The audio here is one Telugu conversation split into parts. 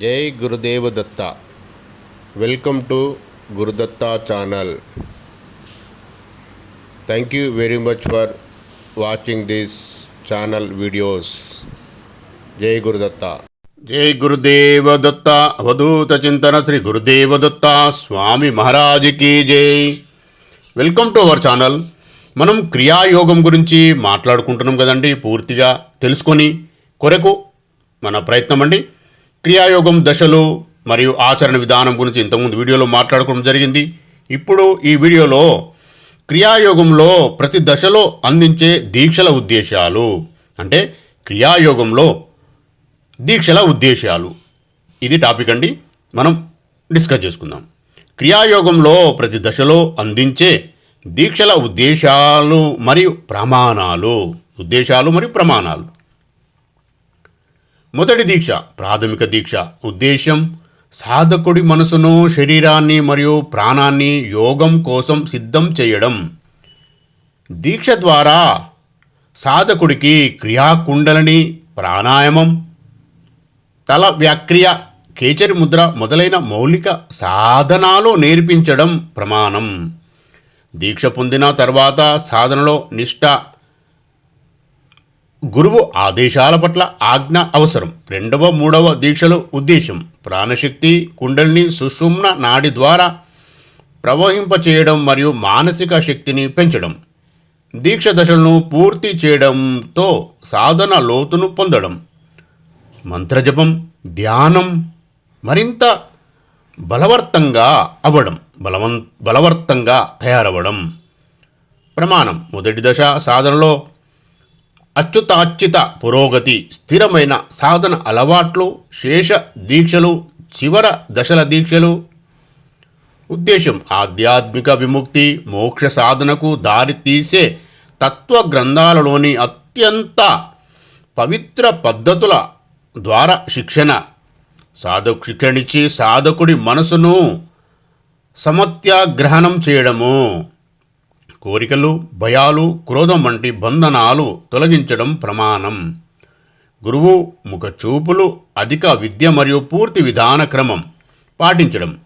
జై Gurudeva Datta. Welcome to Gurudatta channel. Thank you very much for watching this channel videos జై గురుదత్త. జై గురుదేవ దత్త. అవధూత చింతన శ్రీ గురుదేవ దత్త. స్వామి మహారాజుకి జై. వెల్కమ్ టు అవర్ ఛానల్ మనం క్రియాయోగం గురించి మాట్లాడుకుంటున్నాం కదండి పూర్తిగా తెలుసుకొని కొరకు మన ప్రయత్నం అండి. క్రియాయోగం దశలు మరియు ఆచరణ విధానం గురించి ఇంతకుముందు వీడియోలో మాట్లాడుకోవడం జరిగింది. ఇప్పుడు ఈ వీడియోలో క్రియాయోగంలో ప్రతి దశలో అందించే దీక్షల ఉద్దేశాలు. అంటే క్రియాయోగంలో దీక్షల ఉద్దేశాలు. ఇది టాపిక్ అండి. మనం డిస్కస్ చేసుకుందాం. క్రియాయోగంలో ప్రతి దశలో అందించే దీక్షల ఉద్దేశాలు మరియు ప్రమాణాలు. ఉద్దేశాలు మరియు ప్రమాణాలు. మొదటి దీక్ష ప్రాథమిక దీక్ష. ఉద్దేశం సాధకుడి మనసును శరీరాన్ని మరియు ప్రాణాన్ని యోగం కోసం సిద్ధం చేయడం. దీక్ష ద్వారా సాధకుడికి క్రియాకుండలని ప్రాణాయామం తల వ్యాక్రియ కేచరి ముద్ర మొదలైన మౌలిక సాధనాలు నేర్పించడం ప్రమాణం. దీక్ష పొందిన తర్వాత సాధనలో నిష్ఠ గురువు ఆదేశాల పట్ల ఆజ్ఞ అవసరం. రెండవ మూడవ దీక్షలు ఉద్దేశం ప్రాణశక్తి కుండల్ని సుషుమ్న నాడి ద్వారా ప్రవహింపచేయడం మరియు మానసిక శక్తిని పెంచడం. దీక్ష దశలను పూర్తి చేయడంతో సాధన లోతును పొందడం. మంత్రజపం ధ్యానం మరింత బలవర్తంగా అవ్వడం. బలవం బలవర్తంగా తయారవ్వడం. ప్రమాణం. మొదటి దశ సాధనలో అచ్యుతాచ్యుత పురోగతి స్థిరమైన సాధన అలవాట్లు శేష దీక్షలు చివర దశల దీక్షలు. ఉద్దేశం ఆధ్యాత్మిక విముక్తి మోక్ష సాధనకు దారి తీసే తత్వ గ్రంథాలలోని అత్యంత పవిత్ర పద్ధతుల ద్వారా శిక్షణ. సాధకు శిక్షణిచ్చి సాధకుడి మనసును సమత్యాగ్రహణం చేయడము. కోరికలు భయాలు క్రోధం వంటి బంధనాలు తొలగించడం ప్రమాణం. గురువు ముఖ చూపులు అధిక విద్య మరియు పూర్తి విధాన క్రమం పాటించడం.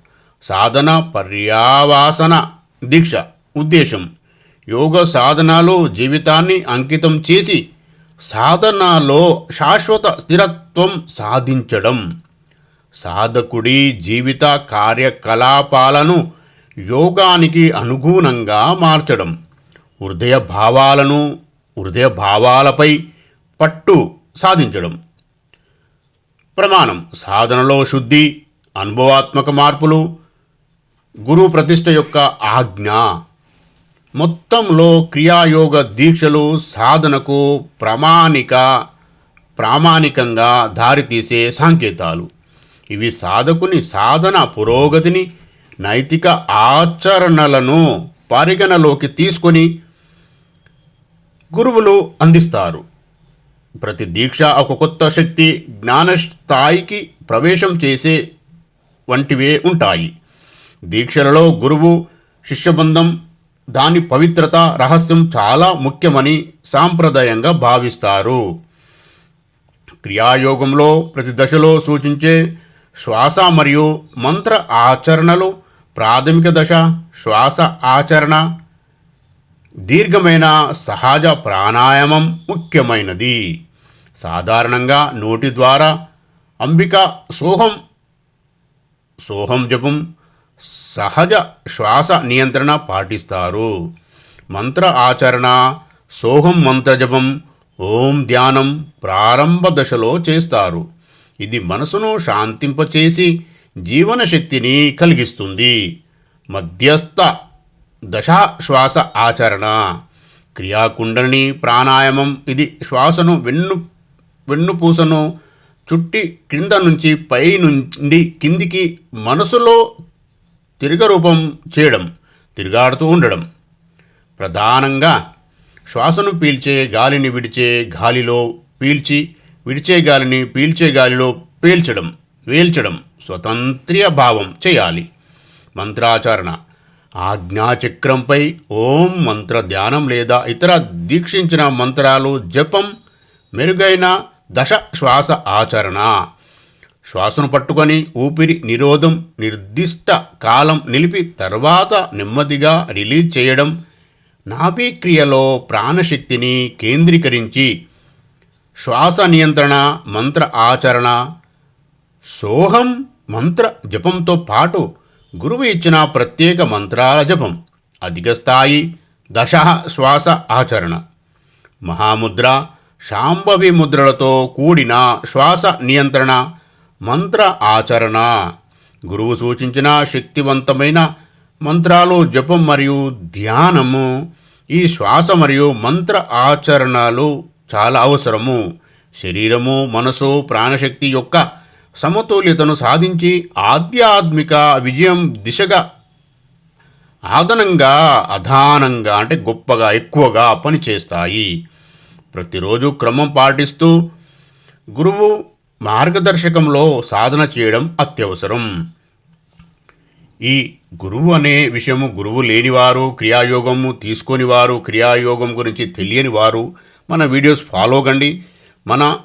సాధన పర్యావాసన దీక్ష ఉద్దేశం. యోగ సాధనాలు జీవితాన్ని అంకితం చేసి సాధనలో శాశ్వత స్థిరత్వం సాధించడం. సాధకుడి జీవిత కార్యకలాపాలను యోగానికి అనుగుణంగా మార్చడం. హృదయ భావాలను హృదయ భావాలపై పట్టు సాధించడం. ప్రమాణం సాధనలో శుద్ధి అనుభవాత్మక మార్పులు గురు ప్రతిష్ట యొక్క ఆజ్ఞ. మొత్తంలో క్రియాయోగ దీక్షలు సాధనకు ప్రామాణిక ప్రామాణికంగా దారితీసే సంకేతాలు. ఇవి సాధకుని సాధన పురోగతిని నైతిక ఆచరణలను పరిగణలోకి తీసుకొని గురువులు అందిస్తారు. ప్రతి దీక్ష ఒక కొత్త శక్తి జ్ఞాన స్థాయికి ప్రవేశం చేసే వంటివే ఉంటాయి. దీక్షలలో గురువు శిష్యబంధం దాని పవిత్రత రహస్యం చాలా ముఖ్యమని సాంప్రదాయంగా భావిస్తారు. క్రియాయోగంలో ప్రతి దశలో సూచించే శ్వాస మరియు మంత్ర ఆచరణలు ప్రాథమిక దశ శ్వాస ఆచరణ. దీర్ఘమైన సహజ ప్రాణాయామం ముఖ్యమైనది. సాధారణంగా నోటి ద్వారా అంబిక సోహం సోహం జపం సహజ శ్వాస నియంత్రణ పాటిస్తారు. మంత్ర ఆచరణ సోహం మంత్ర జపం ఓం ధ్యానం ప్రారంభ దశలో చేస్తారు. ఇది మనసును శాంతింపచేసి జీవన శక్తిని కలిగిస్తుంది. మధ్యస్థ దశా శ్వాస ఆచరణ. క్రియాకుండలిని ప్రాణాయామం ఇది శ్వాసను వెన్ను వెన్నుపూసను చుట్టి క్రింద నుంచి పై నుండి కిందికి మనసులో తిరగరూపం చేయడం తిరుగాడుతూ ఉండడం. ప్రధానంగా శ్వాసను పీల్చే గాలిని విడిచే గాలిలో పీల్చి విడిచే గాలిని పీల్చే గాలిలో పీల్చడం. వేల్చడం స్వతంత్ర్య భావం చేయాలి. మంత్రాచరణ. ఆజ్ఞాచక్రంపై ఓం మంత్ర ధ్యానం లేదా ఇతర దీక్షించిన మంత్రాలు జపం మెరుగైన దశ శ్వాస ఆచరణ. శ్వాసను పట్టుకొని ఊపిరి నిరోధం నిర్దిష్ట కాలం నిలిపి తర్వాత నెమ్మదిగా రిలీజ్ చేయడం నాభిక్రియలో ప్రాణశక్తిని కేంద్రీకరించి శ్వాస నియంత్రణ మంత్ర ఆచరణ సోహం మంత్ర జపంతో పాటు గురువు ఇచ్చిన ప్రత్యేక మంత్రాల జపం అధిక స్థాయి దశ శ్వాస ఆచరణ. మహాముద్ర శాంభవి ముద్రలతో కూడిన శ్వాస నియంత్రణ మంత్ర ఆచరణ. గురువు సూచించిన శక్తివంతమైన మంత్రాలు జపం మరియు ధ్యానము ఈ శ్వాస మరియు మంత్ర ఆచరణలు చాలా అవసరము. శరీరము మనసు ప్రాణశక్తి యొక్క సమతుల్యతను సాధించి ఆధ్యాత్మిక విజయం దిశగా ఆదనంగా అధానంగా అంటే గొప్పగా ఎక్కువగా పనిచేస్తాయి ప్రతిరోజు క్రమం పాటిస్తూ గురువు మార్గదర్శకంలో సాధన చేయడం అత్యవసరం. ఈ గురువు అనే విషయము గురువు లేనివారు క్రియాయోగము తీసుకొని వారు క్రియాయోగం గురించి తెలియని వారు మన వీడియోస్ ఫాలో కండి. మన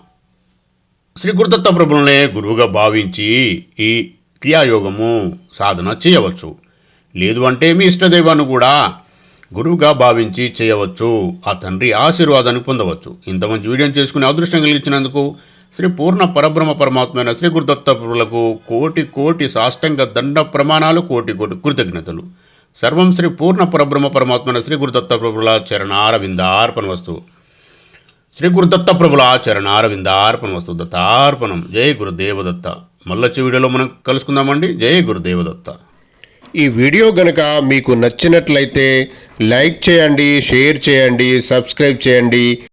శ్రీ గురుదత్త ప్రభులనే గురువుగా భావించి ఈ క్రియాయోగము సాధన చేయవచ్చు. లేదు అంటే మీ ఇష్టదైవాన్ని కూడా గురువుగా భావించి చేయవచ్చు. ఆ తండ్రి ఆశీర్వాదాన్ని పొందవచ్చు. ఇంత మంచి వీడియోని చేసుకునే అదృష్టం కలిగించినందుకు శ్రీ పూర్ణ పరబ్రహ్మ పరమాత్మైన శ్రీ గురుదత్త ప్రభులకు కోటి కోటి సాష్టంగ దండ ప్రమాణాలు కోటి కోటి కృతజ్ఞతలు. సర్వం శ్రీ పూర్ణ పరబ్రహ్మ పరమాత్మైన శ్రీ గురుదత్త ప్రభుల చరణారవిందార్పణ వస్తువు. శ్రీ గురుదత్త ప్రభుల చరణారవిందార్పణ వస్తు దత్తార్పణం. జై గురుదేవదత్త. మళ్ళొచ్చే వీడియోలో మనం కలుసుకుందామండి. జై గురుదేవదత్త. ఈ వీడియో గనక మీకు నచ్చినట్లయితే లైక్ చేయండి షేర్ చేయండి సబ్స్క్రైబ్ చేయండి.